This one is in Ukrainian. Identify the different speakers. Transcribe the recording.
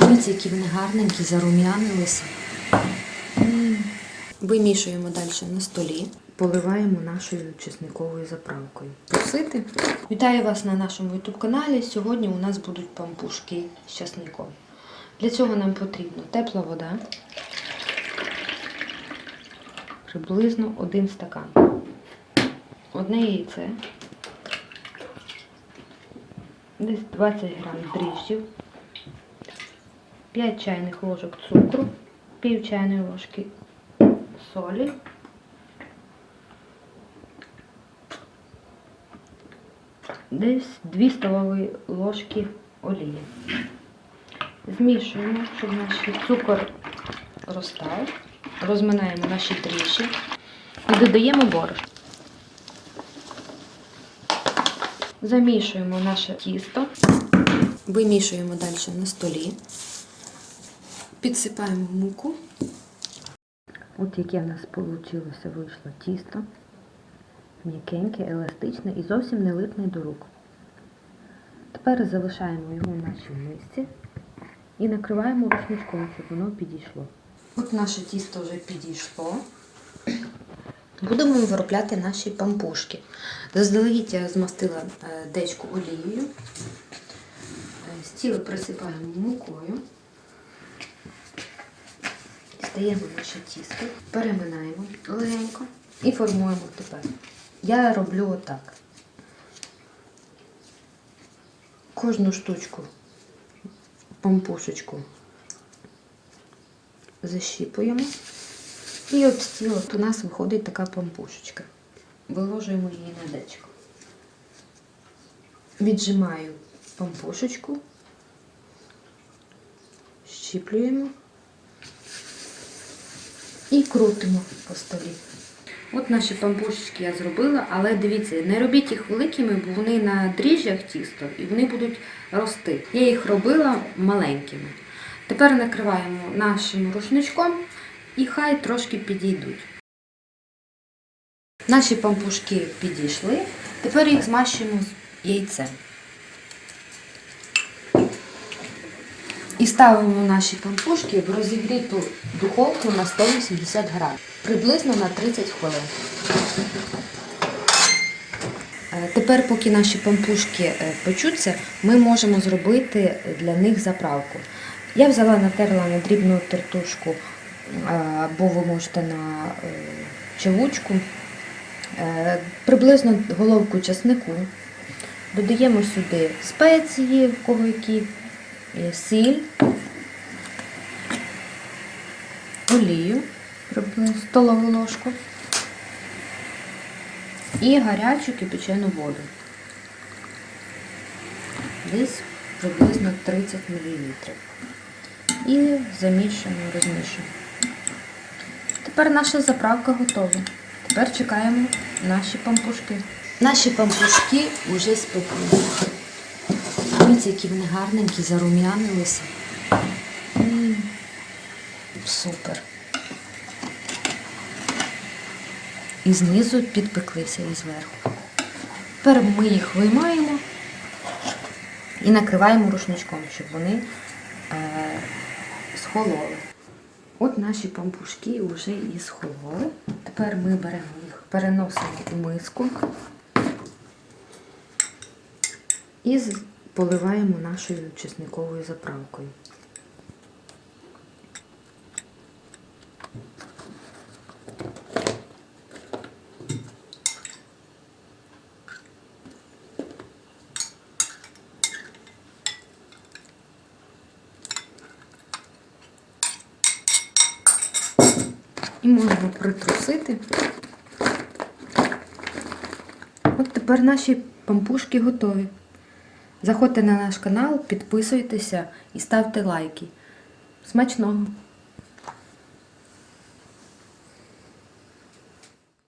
Speaker 1: Дивіться, які вони гарненькі, зарум'янилися. Вимішуємо далі на столі. Поливаємо нашою чесниковою заправкою. Посити. Вітаю вас на нашому YouTube каналі. Сьогодні у нас будуть пампушки з часником. Для цього нам потрібна тепла вода. Приблизно один стакан. Одне яйце. Десь 20 грам дріжджів. 5 чайних ложок цукру, пів чайної ложки солі. Десь 2 столові ложки олії. Змішуємо, щоб наш цукор розтав. Розминаємо наші дріжджі і додаємо борошно. Замішуємо наше тісто, вимішуємо далі на столі, підсипаємо муку. От яке в нас вийшло, вийшло тісто. М'якеньке, еластичне і зовсім не липне до рук. Тепер залишаємо його в нашій мисці і накриваємо рушничком, щоб воно підійшло. От наше тісто вже підійшло. Будемо виробляти наші пампушки. Заздалегідь я змастила е, дечку олією. Е, Стіли присипаємо мукою. Дістаємо наше тісто, переминаємо легенько і формуємо тепер. Я роблю отак. Кожну штучку, пампушечку защіпуємо. І об стіл у нас виходить така пампушечка. Виложуємо її на дечко. Віджимаю пампушечку, щіплюємо і крутимо по столі. От наші пампушечки я зробила, але дивіться, не робіть їх великими, бо вони на дріжджах тісто і вони будуть рости. Я їх робила маленькими. Тепер накриваємо нашим рушничком і хай трошки підійдуть. Наші пампушки підійшли, тепер їх змащуємо з яйцем. І ставимо наші пампушки в розігріту духовку на 180 градусів, приблизно на 30 хвилин. Е, Тепер, поки наші пампушки е, печуться, ми можемо зробити для них заправку. Я взяла натерла на дрібну тертушку, е, або ви можете на чавучку, приблизно головку часнику. Додаємо сюди спеції, в кого які, сіль, олію, приблизно столову ложку і гарячу кипячену воду. Десь приблизно 30 мл. І замішуємо, розмішуємо. Тепер наша заправка готова. Тепер чекаємо наші пампушки. Наші пампушки вже спекли. Дивіться, які вони гарненькі, зарум'янилися. Супер. І знизу підпеклися і зверху. Тепер ми їх виймаємо і накриваємо рушничком, щоб вони е, схололи. От наші пампушки вже і схололи. Тепер ми беремо їх, переносимо у миску і поливаємо нашою чесниковою заправкою. І можемо притрусити. От тепер наші пампушки готові. Заходьте на наш канал, підписуйтеся і ставте лайки. Смачного!